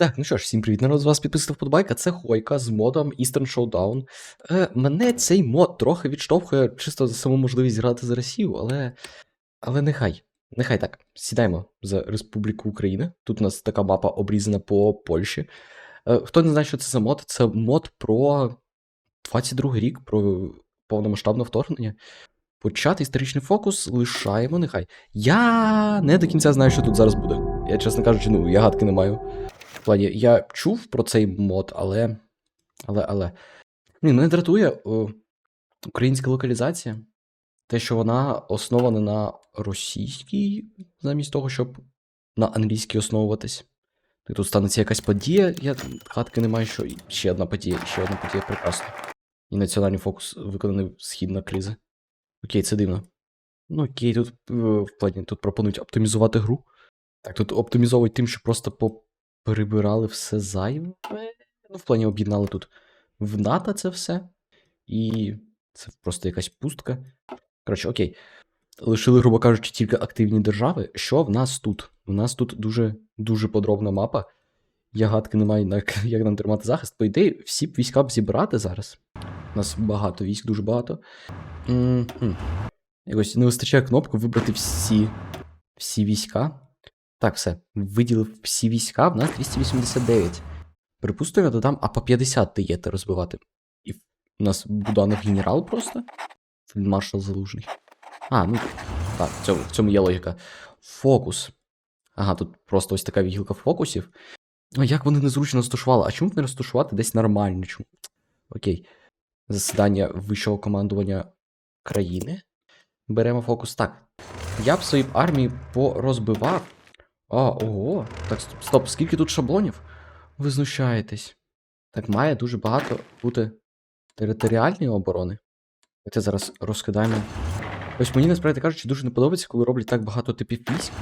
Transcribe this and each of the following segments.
Так, ну що ж, всім привіт, народ, з вас підписав подбайка. Це Хойка з модом Eastern Showdown. Е, мене цей мод трохи відштовхує чисто за саму можливість грати за Росію, але. Але нехай. Нехай так. Сідаємо за Республіку Україна. Тут у нас така мапа обрізана по Польщі. Е, хто не знає, що це за мод, це мод про 22 рік, про повномасштабне вторгнення. Почати історичний фокус лишаємо, нехай. Я не до кінця знаю, що тут зараз буде. Я, чесно кажучи, ну, я гадки не маю. В плані, я чув про цей мод, але. Але, але. Блін, мене дратує о, українська локалізація. Те, що вона основана на російській, замість того, щоб на англійській основуватись. І тут станеться якась подія, я гадки не маю, що ще одна подія, ще одна подія прекрасно. І національний фокус виконаний східна криза. Окей, це дивно. Ну окей, тут е, в плані тут пропонують оптимізувати гру. Так, тут оптимізовують тим, що просто поперебирали все зайве. Ну, в плані об'єднали тут в НАТО це все. І це просто якась пустка. Коротше, окей. Лишили, грубо кажучи, тільки активні держави. Що в нас тут? У нас тут дуже дуже подробна мапа. Я гадки не маю, як, нам тримати захист. По ідеї, всі б війська б зібрати зараз. У нас багато військ, дуже багато. М-м. Якось не вистачає кнопку вибрати всі, всі війська. Так, все. Виділив всі війська, в нас 289. Припустимо, додам, а по 50 даєте розбивати. І у нас Буданов генерал просто. Фельдмаршал залужний. А, ну так, в цьому, в цьому є логіка. Фокус. Ага, тут просто ось така вігілка фокусів. А як вони незручно розташували? А чому б не розташувати десь нормально? Чому? Окей. Засідання вищого командування країни. Беремо фокус. Так. Я б свої армії порозбивав. А, ого. Так, стоп, стоп, скільки тут шаблонів? Ви знущаєтесь. Так має дуже багато бути територіальної оборони. Давайте зараз розкидаємо. Ось мені насправді кажучи, дуже не подобається, коли роблять так багато типів військ.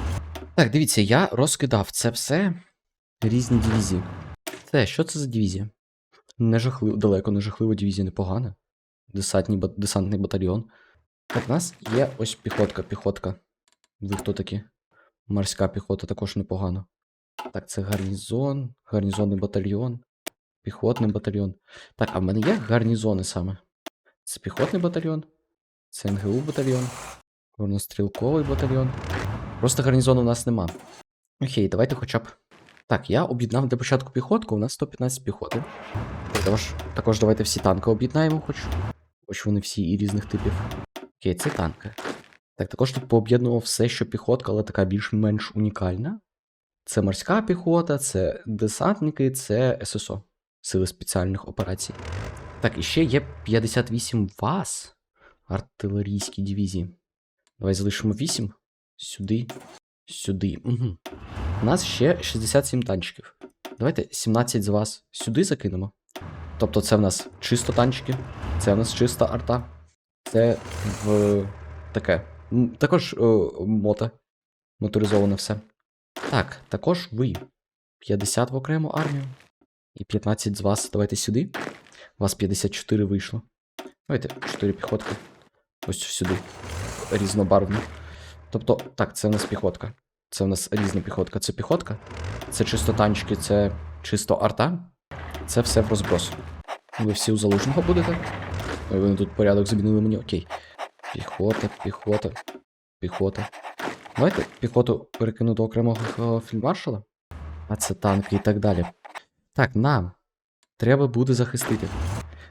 Так, дивіться, я розкидав це все різні дивізії. Це, що це за дивізія? Не жахливо, далеко не жахлива дивізія, непогана. Десантний, десантний батальйон. Так, в нас є ось піхотка, піхотка. Ви хто такі? Морська піхота також непогано. Так, це гарнізон, гарнізонний батальйон, піхотний батальйон. Так, а в мене є гарнізони саме. Це піхотний батальйон, це НГУ батальйон, горнострілковий батальйон. Просто гарнізону в нас нема. Окей, давайте хоча б. Так, я об'єднав для початку піхотку, у нас 115 піхоти. Також, також давайте всі танки об'єднаємо, хоч. Хоч вони всі і різних типів. Окей, це танки. Так, також тут пооб'єднував все, що піхотка, але така більш-менш унікальна. Це морська піхота, це десантники, це ССО. Сили спеціальних операцій. Так, і ще є 58 ВАС. Артилерійські дивізії. Давай залишимо 8. Сюди. Сюди. Угу. У нас ще 67 танчиків. Давайте 17 з вас сюди закинемо. Тобто це в нас чисто танчики, це в нас чиста арта. Це в таке. Також е, мота. Моторизоване все. Так, також ви. 50 в окрему армію. І 15 з вас давайте сюди. У вас 54 вийшло. Давайте 4 піхотки. Ось сюди. Різнобарвні. Тобто, так, це в нас піхотка. Це в нас різна піхотка. Це піхотка. Це чисто танчики, це чисто арта. Це все в розброс. Ви всі у залужного будете? Ой, вони тут порядок змінили мені, окей. Піхота, піхота, піхота. Давайте піхоту перекину до окремого е, фільмаршала. А це танки і так далі. Так, нам треба буде захистити.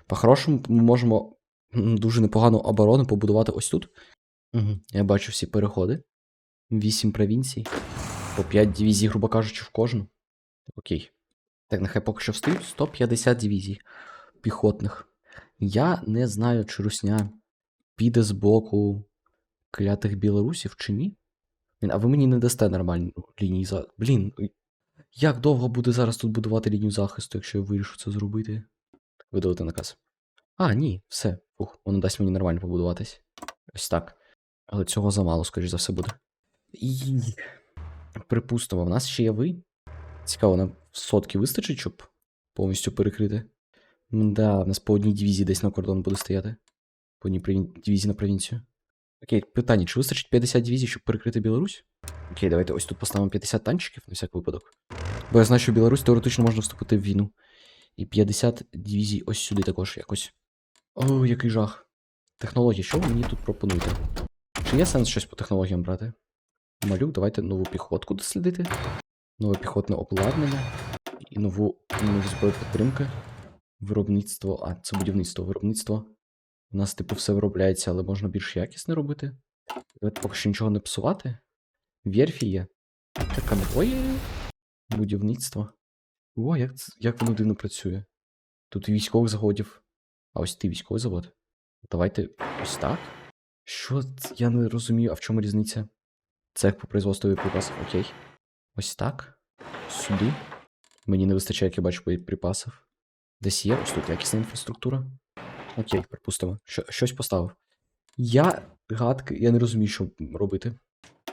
По-хорошому, ми можемо дуже непогану оборону побудувати ось тут. Угу. Я бачу всі переходи. Вісім провінцій. По 5 дивізій, грубо кажучи, в кожну. Окей. Так, нехай поки що встають 150 дивізій піхотних. Я не знаю, чи русня піде з боку клятих білорусів чи ні. Блін, а ви мені не дасте нормальну лінії за. Блін, як довго буде зараз тут будувати лінію захисту, якщо я вирішу це зробити? Видалити наказ. А, ні, все. Ух, воно дасть мені нормально побудуватись. Ось так. Але цього замало, скоріш за все, буде. І... Припустимо, в нас ще є ви. Цікаво, нам сотки вистачить, щоб повністю перекрити. Да, в нас по одній дивізії десь на кордон буде стояти. По дивізії на провінцію. Окей, питання: чи вистачить 50 дивізій, щоб перекрити Білорусь? Окей, давайте ось тут поставимо 50 танчиків на всяк випадок. Бо я знаю, що Білорусь теоретично можна вступити в війну. І 50 дивізій ось сюди також якось. О, який жах. Технології, що ви мені тут пропонуєте? Чи є сенс щось по технологіям брати? Малюк, давайте нову піхотку дослідити. Нове піхотне обладнання. І нову, нову зброю підтримки. Виробництво. А, це будівництво, виробництво. У нас, типу, все виробляється, але можна більш якісне робити. Давайте поки що нічого не псувати. Верфі є. Та конвої. Будівництво. О, як, як воно дивно працює. Тут і військових заводів. А ось ти військовий завод. Давайте ось так. Що я не розумію, а в чому різниця? Цех по производству припасів, окей. Ось так. Сюди. Мені не вистачає, як я бачу, боєприпасів. Десь є, ось тут якісна інфраструктура. Окей, припустимо. Що, щось поставив. Я гадки, я не розумію, що робити.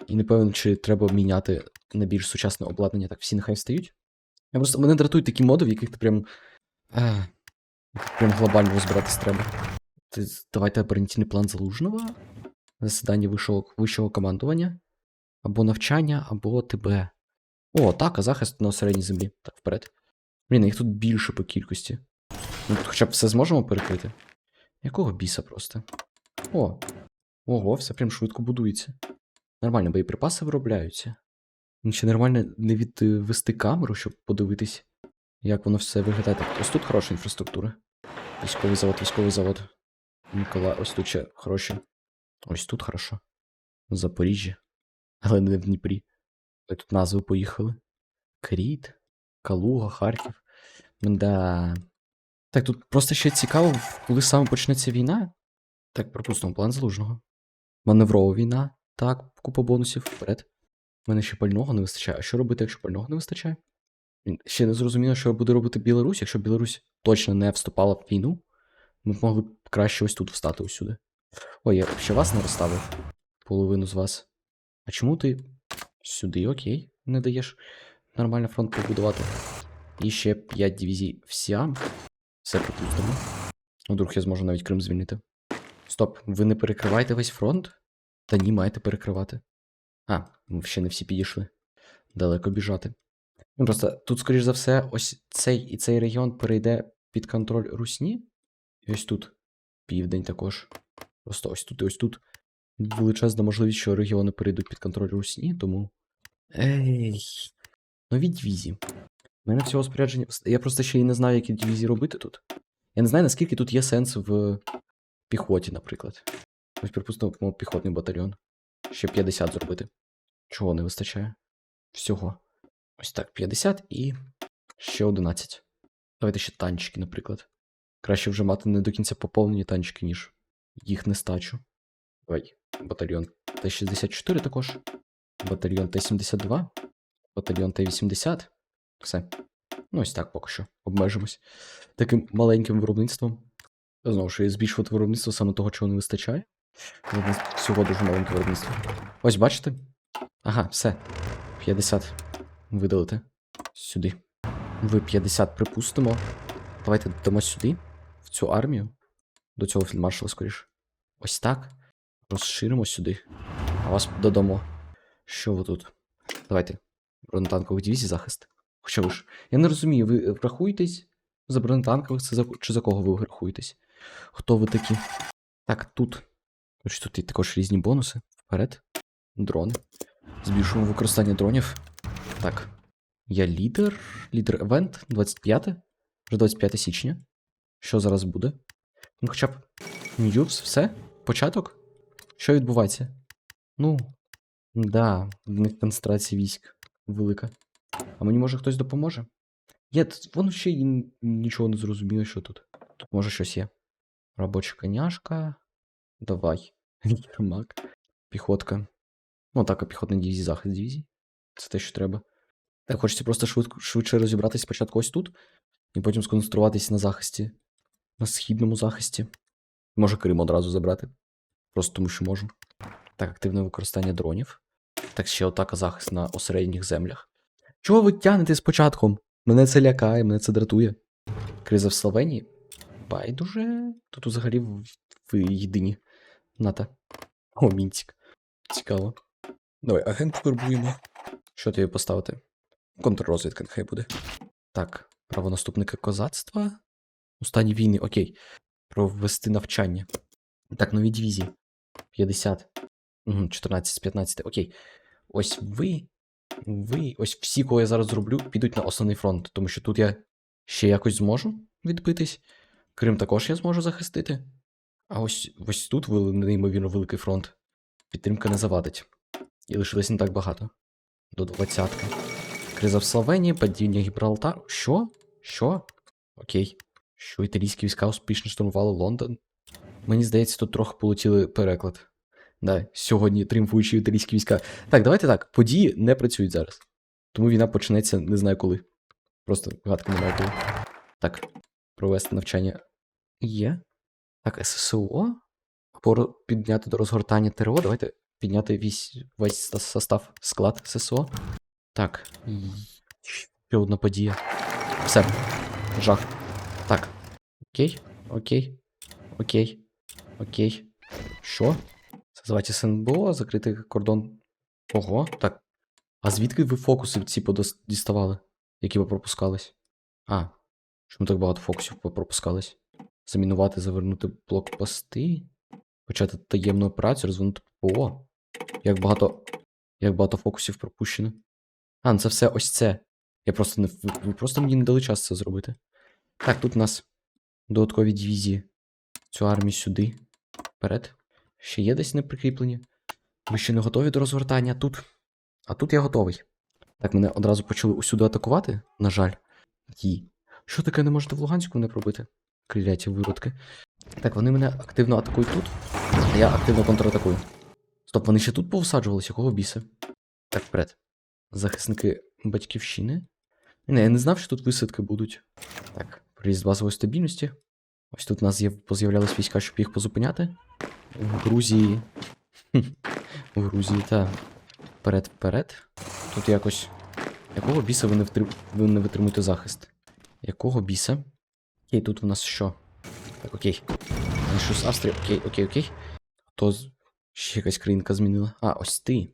І не певен, чи треба міняти на більш сучасне обладнання, так всі нехай встають. Я просто мене дратують такі моди, в яких ти прям. А, прям глобально розбиратись треба. Ти, давайте оборонительний план залужного. Засідання вищого, вищого командування. Або навчання, або ТБ. О, так, а захист на середній землі. Так, вперед. Блін, їх тут більше по кількості. Ми тут хоча б все зможемо перекрити? Якого біса просто? О. Ого, все прям швидко будується. Нормально, боєприпаси виробляються. Ще нормально не відвести камеру, щоб подивитись, як воно все виглядає. Так, ось тут хороша інфраструктура. Військовий завод, військовий завод. Микола, ось тут ще хороші. Ось тут хорошо. Запоріжжя. Але не в Дніпрі. Ой, тут назви поїхали. Кріт, Калуга, Харків. Да. Так, тут просто ще цікаво, коли саме почнеться війна. Так, пропустимо план залужного. Маневрова війна. Так, купа бонусів вперед. У мене ще пального не вистачає. А що робити, якщо пального не вистачає? Ще не зрозуміло, що буде робити Білорусь. Якщо Білорусь точно не вступала в війну, ми б могли б краще ось тут встати усюди. Ой, я ще вас не розставив. Половину з вас. А чому ти сюди, окей, не даєш нормально фронт побудувати? І ще 5 дивізій в Сіам. Все припустимо. Вдруг я зможу навіть Крим звільнити. Стоп, ви не перекриваєте весь фронт? Та ні, маєте перекривати. А, ну, ще не всі підійшли. Далеко біжати. Ну просто тут, скоріш за все, ось цей і цей регіон перейде під контроль Русні. І ось тут. Південь також. Просто ось тут і ось тут. Величезна можливість, що регіони перейдуть під контроль Русні, тому. Ей. Нові дивізії. У мене всього спорядження. Я просто ще й не знаю, які дивізії робити тут. Я не знаю, наскільки тут є сенс в піхоті, наприклад. Ось, припустимо, піхотний батальйон. Ще 50 зробити. Чого не вистачає? Всього. Ось так, 50 і ще 11. Давайте ще танчики, наприклад. Краще вже мати не до кінця поповнені танчики, ніж їх нестачу. Давай, батальйон Т-64 також. Батальйон Т-72. Батальйон Т-80. Все. Ну, ось так поки що. Обмежимось. Таким маленьким виробництвом. Знову ж, збільшувати виробництво саме того, чого не вистачає. Всього дуже маленьке виробництво. Ось бачите? Ага, все. 50. Видалити. Сюди. Ви 50 припустимо. Давайте дамо сюди, в цю армію. До цього фільмаршала, скоріше. Ось так. Розширимо сюди. А вас додамо. Що ви тут? Давайте. Бронетанкових дивізій захист. Хоча ви ж. Я не розумію, ви врахуєтесь за бронетанкових це за, чи за кого ви рахуєтесь? Хто ви такі? Так, тут. Ось тут є також різні бонуси. Вперед. Дрони. Збільшуємо використання дронів. Так. Я лідер. Лідер евент 25. Вже 25 січня. Що зараз буде? Ну, хоча б. Ньюс, все? Початок? Що відбувається? Ну. Да, в них концентрація військ велика. А мені може хтось допоможе? Я воно ще й нічого не зрозуміло, що тут. Тут може щось є. Робоча коняшка. Давай. Єрмак. Піхотка. Ну, так, а піхотна дивізія, захист дивізії. Це те, що треба. Так, хочеться просто швидше розібратися спочатку ось тут, і потім сконцентруватися на захисті. На східному захисті. Може Крим одразу забрати. Просто тому, що можу. Так, активне використання дронів. Так, ще атака захист на осередніх землях. Чого ви тягнете з початком? Мене це лякає, мене це дратує. Криза в Словенії. Байдуже. Тут взагалі ви єдині. Ната. О, мінтик. Цікаво. Давай, агент вербуємо. Що тобі поставити? Контррозвідка нехай буде. Так, правонаступники козацтва. У стані війни, окей. Провести навчання. Так, нові дивізії. 50. Угу, 14 з 15, окей. Ось ви. Ви, ось всі, кого я зараз зроблю, підуть на основний фронт, тому що тут я ще якось зможу відбитись. Крим також я зможу захистити. А ось ось тут неймовірно великий фронт. Підтримка не завадить. І лишилось не так багато. До двадцятки. Криза в Словенії, падіння Гібралтару. Що? Що? Окей. Що італійські війська успішно штурмували Лондон? Мені здається, тут трохи полетіли переклад. Да, сьогодні тріумфуючі італійські війська. Так, давайте так. Події не працюють зараз. Тому війна почнеться не знаю коли. Просто гадки немає коли. Так, провести навчання є. Так, ССО. Пора підняти до розгортання ТРО. Давайте підняти весь, весь состав, склад ССО. Так. Ще одна подія. Все. Жах. Так. Окей. Окей. Окей. Окей. Що? Созвати СНБО, закрити кордон. Ого, так. А звідки ви фокуси ці діставали, які ви пропускались? А, чому так багато фокусів пропускались? Замінувати, завернути блокпости, почати таємну операцію, розвинути ППО. Як багато. Як багато фокусів пропущено. А, ну це все ось це. Я просто не. Ви просто мені не дали час це зробити. Так, тут у нас додаткові дивізії. Цю армію сюди. Вперед. Ще є десь неприкріплені. Ви ще не готові до розгортання тут. А тут я готовий. Так, мене одразу почали усюди атакувати, на жаль. Ті. Що таке не можете в Луганську не пробити? Кляті виродки. Так, вони мене активно атакують тут, а я активно контратакую. Стоп, вони ще тут повсаджувалися, якого біса? Так, вперед. Захисники батьківщини. Не, я не знав, що тут висадки будуть. Так, приїзд базової стабільності. Ось тут у нас з'яв- поз'являлись війська, щоб їх позупиняти. В Грузії. В Грузії, та. Вперед, вперед. Тут якось. Якого біса ви не, втрим... ви не витримуєте захист? Якого біса? Окей, тут у нас що? Так, окей. Що з Австрії? Окей, окей, окей. То ще якась країнка змінила. А, ось ти.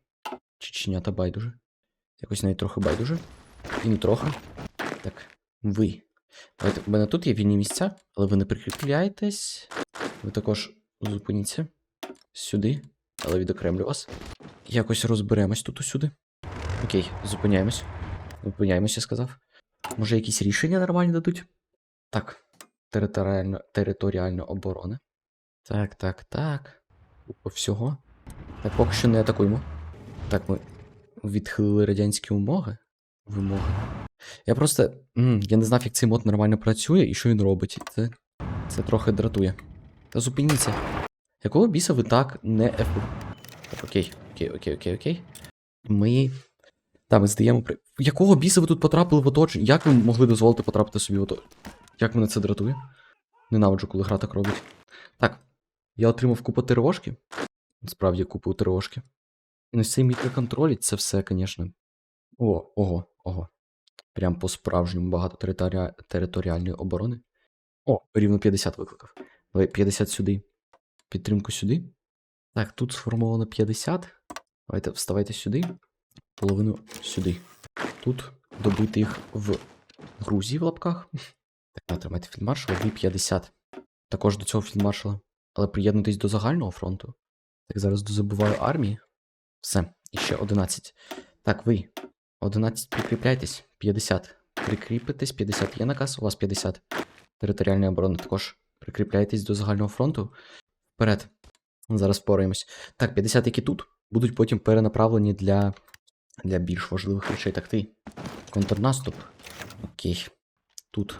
Чеченята байдуже. Якось навіть трохи байдуже. І не трохи. Так, ви. Давайте, у мене тут є вільні місця, але ви не прикріпляєтесь. Ви також зупиніться сюди, але відокремлю вас. Якось розберемось тут усюди. Окей, зупиняємось. Зупиняємось, я сказав. Може, якісь рішення нормальні дадуть? Так. Територіальна, територіальна оборона. Так, так, так. Купа всього. Так, поки що не атакуємо. Так, ми відхилили радянські умови. Вимоги. Я просто. м, я не знав, як цей мод нормально працює і що він робить. Це, це трохи дратує. Та зупиніться. Якого біса ви так не еф... Окей, окей, окей, окей, окей. Ми. Та, ми здаємо при. Якого біса ви тут потрапили в оточення? Як ви могли дозволити потрапити собі в оточення? Як мене це дратує? Ненавиджу, коли гра так робить. Так. Я отримав купу ТРОшки. Насправді купу ТРОшки. І ось цей мікроконтроль, це все, звісно. О, ого, ого. Прям по-справжньому багато територіа... територіальної оборони. О, рівно 50 викликав. Давай 50 сюди. Підтримку сюди. Так, тут сформовано 50. Давайте вставайте сюди. Половину сюди. Тут добити їх в Грузії в лапках. Так, тримайте фільдмаршала, ви 50. Також до цього фільдмаршала. Але приєднуйтесь до загального фронту. Так, зараз дозабуваю армії. Все, і ще 11. Так, ви. 11 прикріпляйтесь. 50. Прикріпитесь, 50 є наказ, у вас 50. Територіальна оборона також. Прикріпляйтесь до загального фронту. Вперед. Зараз впораємось. Так, 50, які тут, будуть потім перенаправлені для, для більш важливих речей. Так, ти. Контрнаступ. Окей. Тут.